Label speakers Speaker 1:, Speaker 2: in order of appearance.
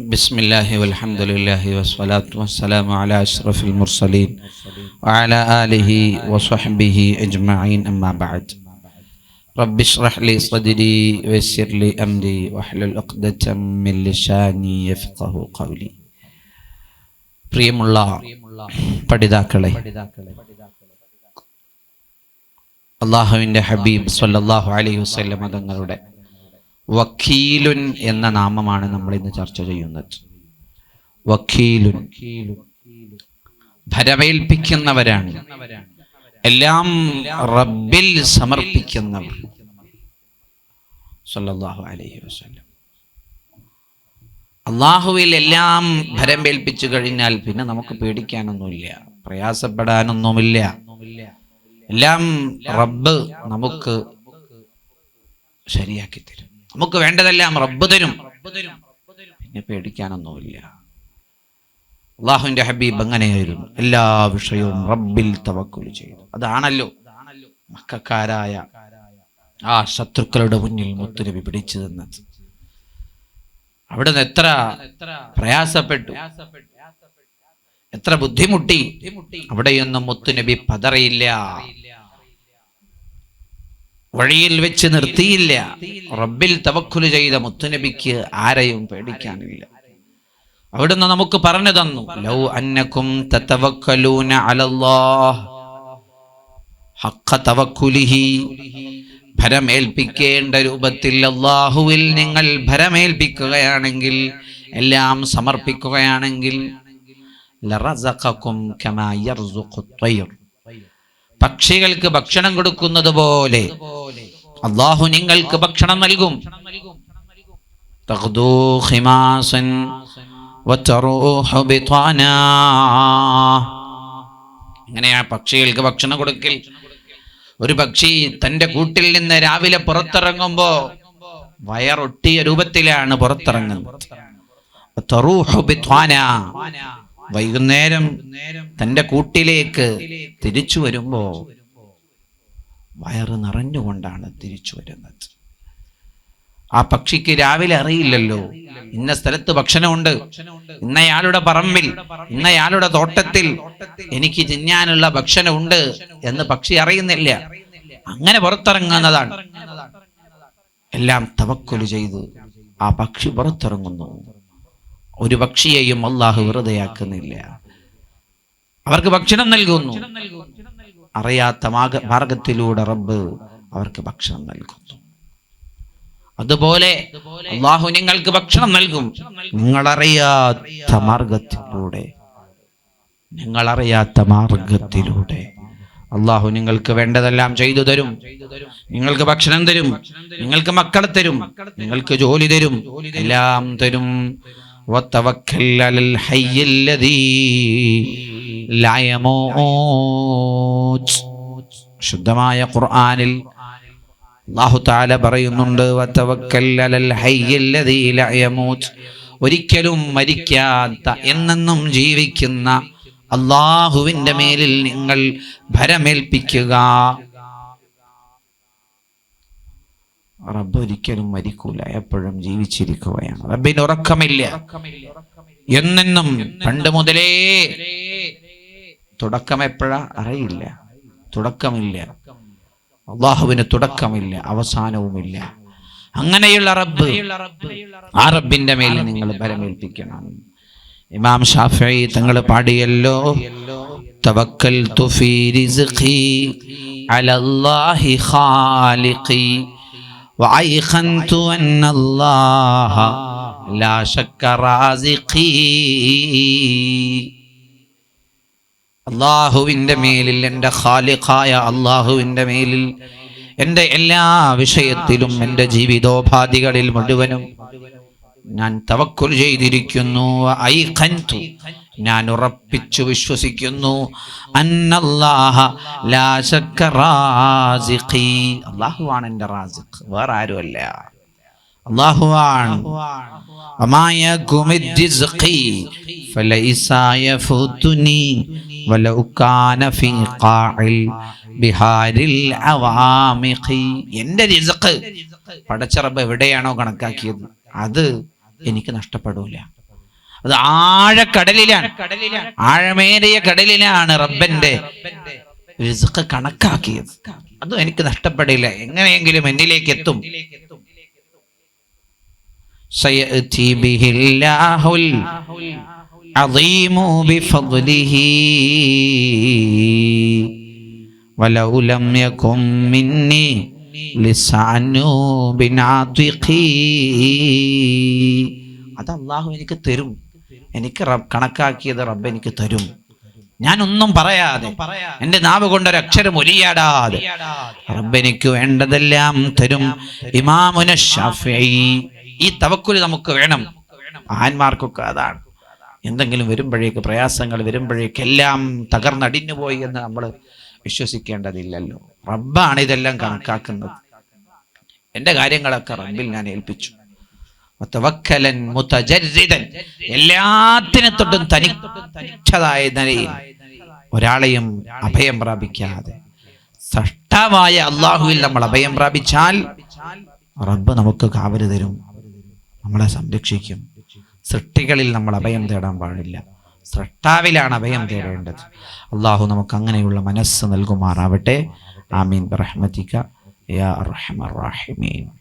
Speaker 1: بسم الله والحمد لله والصلاة والسلام على أشرف المرسلين وعلى آله وصحبه أجمعين أما بعد رب اشرح لي صدري ويسر لي أمري واحلل عقدة من لساني يفقه قولي പ്രിയമുള്ള പഠിതാക്കളെ അള്ളാഹുവിൻ്റെ ഹബീബ് സല്ലല്ലാഹു അലൈഹി വസല്ലം തങ്ങളുടെ വക്കീലുൻ എന്ന നാമമാണ് നമ്മൾ ഇന്ന് ചർച്ച ചെയ്യുന്നത്. വക്കീലുൻ. ഭരമേൽപ്പിക്കുന്നവരാണ്. എല്ലാം റബ്ബിൽ സമർപ്പിക്കുന്നവർ. അലൈഹി വസല്ലം. അള്ളാഹുവിൽ എല്ലാം ഭരമേൽപ്പിച്ചു കഴിഞ്ഞാൽ പിന്നെ നമുക്ക് പേടിക്കാനൊന്നുമില്ല. പ്രയാസപ്പെടാനൊന്നുമില്ല. എല്ലാം റബ്ബ് നമുക്ക് ശരിയാക്കി തരും. നമുക്ക് വേണ്ടതെല്ലാം റബ്ബ് തരും. പിന്നെ പേടിക്കാനൊന്നുമില്ല. അള്ളാഹുവിന്റെ ഹബീബ് അങ്ങനെയായിരുന്നു. എല്ലാ വിഷയവും റബ്ബിൽ തവക്കുൽ ചെയ്തു. അതാണല്ലോ മക്കാരായ ആ ശത്രുക്കളുടെ മുന്നിൽ മുത്തുരവി പിടിച്ചു തന്നത് അവിടുന്ന് എത്ര പ്രയാസപ്പെട്ടു. എത്ര ബുദ്ധിമുട്ടി. അവിടെയൊന്നും മുത്തുനബി പതറിയില്ല. വഴിയിൽ വെച്ച് നിർത്തിയില്ല. റബ്ബിൽ തവക്കുൽ ചെയ്ത മുത്തുനബിക്ക് ആരെയും പേടിക്കാനില്ല. അവിടുന്ന് നമുക്ക് പറഞ്ഞു തന്നു ലൗ അന്നക്കും തതവക്കലൂന അലല്ലാഹ് ഹഖ തവക്കുലിഹി. ഭരമേൽപ്പിക്കേണ്ട രൂപത്തിൽ അള്ളാഹുവിൽ നിങ്ങൾ ഭരമേൽപ്പിക്കുകയാണെങ്കിൽ എല്ലാം സമർപ്പിക്കുകയാണെങ്കിൽ പക്ഷികൾക്ക് ഭക്ഷണം കൊടുക്കുന്നത് പോലെ അള്ളാഹു നിങ്ങൾക്ക് ഭക്ഷണം നൽകും. ഇങ്ങനെയാ പക്ഷികൾക്ക് ഭക്ഷണം കൊടുക്കൽ? ഒരു പക്ഷി തന്റെ കൂട്ടിൽ നിന്ന് രാവിലെ പുറത്തിറങ്ങുമ്പോ വയറൊട്ടിയ രൂപത്തിലാണ് പുറത്തിറങ്ങുന്നത്. വൈകുന്നേരം തന്റെ കൂട്ടിലേക്ക് തിരിച്ചു വരുമ്പോ വയറ് നിറഞ്ഞുകൊണ്ടാണ് തിരിച്ചു വരുന്നത്. ആ പക്ഷിക്ക് രാവിലെ അറിയില്ലല്ലോ. ഇന്ന സ്ഥലത്ത് ഭക്ഷണമുണ്ട്. ഇന്നയാളുടെ പറമ്പിൽ ഇന്നയാളുടെ തോട്ടത്തിൽ എനിക്ക് തിന്നാനുള്ള ഭക്ഷണമുണ്ട് എന്ന് പക്ഷി അറിയുന്നില്ല. അങ്ങനെ പുറത്തിറങ്ങുന്നതാണ്. എല്ലാം തവക്കൊലു ചെയ്ത്. ആ പക്ഷി പുറത്തിറങ്ങുന്നു. ഒരു പക്ഷിയെയും അള്ളാഹു വെറുതെയാക്കുന്നില്ല. അവർക്ക് ഭക്ഷണം നൽകുന്നു. അറിയാത്ത മാർഗ- മാർഗത്തിലൂടെ റബ്ബ് അവർക്ക് ഭക്ഷണം നൽകുന്നു. അതുപോലെ അള്ളാഹു നിങ്ങൾക്ക് ഭക്ഷണം നൽകും. നിങ്ങളറിയാത്ത മാർഗത്തിലൂടെ. നിങ്ങളറിയാത്ത മാർഗത്തിലൂടെ. അള്ളാഹു നിങ്ങൾക്ക് വേണ്ടതെല്ലാം ചെയ്തു തരും. നിങ്ങൾക്ക് ഭക്ഷണം തരും. നിങ്ങൾക്ക് മക്കളെ തരും. നിങ്ങൾക്ക് ജോലി തരും. എല്ലാം തരും. ശുദ്ധമായ ഖുർആാനിൽ അള്ളാഹു താല പറയുന്നുണ്ട് ഒരിക്കലും മരിക്കാത്ത എന്നെന്നും ജീവിക്കുന്ന അള്ളാഹുവിന്റെ മേലിൽ നിങ്ങൾ ഭരമേൽപ്പിക്കുക. റബ്ബ് ഒരിക്കലും മരിക്കൂല എപ്പോഴും ജീവിച്ചിരിക്കുകയാണ്. റബ്ബിന് ഉറക്കമില്ല. എന്നെന്നും പണ്ട് മുതലേ തുടക്കം എപ്പോഴാ അറിയില്ല തുടക്കമില്ല അള്ളാഹുവിന് തുടക്കമില്ല അവസാനവുമില്ല അങ്ങനെയുള്ള റബ്ബ് ആ റബ്ബിന്റെ മേൽ നിങ്ങൾ ബലമേൽപ്പിക്കണം ഇമാം ഷാഫി തങ്ങൾ പാടിയല്ലോ توكلت في رزقي على الله خالقي وأيقنت أن الله لا شك رازقي അള്ളാഹുവിന്റെ മേലിൽ എന്റെ ഖാലിഖായ അള്ളാഹുവിന്റെ മേലിൽ എന്റെ എല്ലാ വിഷയത്തിലും എന്റെ ജീവിതോപാധികളിൽ മുഴുവനും ഞാൻ തവക്കുൽ ചെയ്തിരിക്കുന്നു. ഐ ഖൻതു ഞാൻ ഉറപ്പിച്ചു വിശ്വസിക്കുന്നു. അള്ളാഹുവാണ് എന്റെ റാസിഖ് വേറെ ആരുമല്ല. അള്ളാഹുവാണ്. അമായ എന്റെ രിസക്ക് പടച്ചറബ് എവിടെയാണോ കണക്കാക്കിയത്. അത് എനിക്ക് നഷ്ടപ്പെടൂല. അത് ആഴക്കടലിലാണ്. ആഴമേറിയ കടലിലാണ് റബ്ബന്റെ റിസക്ക് കണക്കാക്കിയത്. അതും എനിക്ക് നഷ്ടപ്പെടില്ല. എങ്ങനെയെങ്കിലും എന്നിലേക്ക് എത്തും. സയഅതി ബിഹില്ലാഹുൽ الله العظيم بفضله ولو لم يكن مني لسان بناطقي അത് അള്ളാഹു എനിക്ക് തരും എനിക്ക് റബ്ബ് കണക്കാക്കിയത് റബ്ബ് എനിക്ക് തരും ഞാനൊന്നും പറയാതെ എന്റെ നാവ് കൊണ്ട് ഒരു അക്ഷരം ഒലിയാടാതെ റബ്ബ് എനിക്ക് വേണ്ടതെല്ലാം തരും ഇമാമുന ഷാഫിഈ ഈ തവക്കുൽ നമുക്ക് വേണം ആന്മാർക്കൊക്കെ അതാണ് എന്തെങ്കിലും വരുമ്പോഴേക്ക് പ്രയാസങ്ങൾ വരുമ്പോഴേക്ക് എല്ലാം തകർന്നടിഞ്ഞു പോയി എന്ന് നമ്മൾ വിശ്വസിക്കേണ്ടതില്ലല്ലോ. റബ്ബാണ് ഇതെല്ലാം കണക്കാക്കുന്നത്. എന്റെ കാര്യങ്ങളൊക്കെ റബ്ബിൽ ഞാൻ ഏൽപ്പിച്ചു. എല്ലാത്തിനെ തൊട്ടും തനി തനിച്ചതായ നിലയിൽ ഒരാളെയും അഭയം പ്രാപിക്കാതെ. സഷ്ടാവായ അള്ളാഹുവിൽ നമ്മൾ അഭയം പ്രാപിച്ചാൽ റബ്ബ് നമുക്ക് കാവൽ തരും. നമ്മളെ സംരക്ഷിക്കും. സൃഷ്ടികളിൽ നമ്മൾ അഭയം തേടാൻ പാടില്ല. സൃഷ്ടാവിലാണ് അഭയം തേടേണ്ടത്. അള്ളാഹു നമുക്ക് അങ്ങനെയുള്ള മനസ്സ് നൽകുമാറാവട്ടെ. ആമീൻ. റഹ്മത്തിക്ക യാ റഹീമീൻ.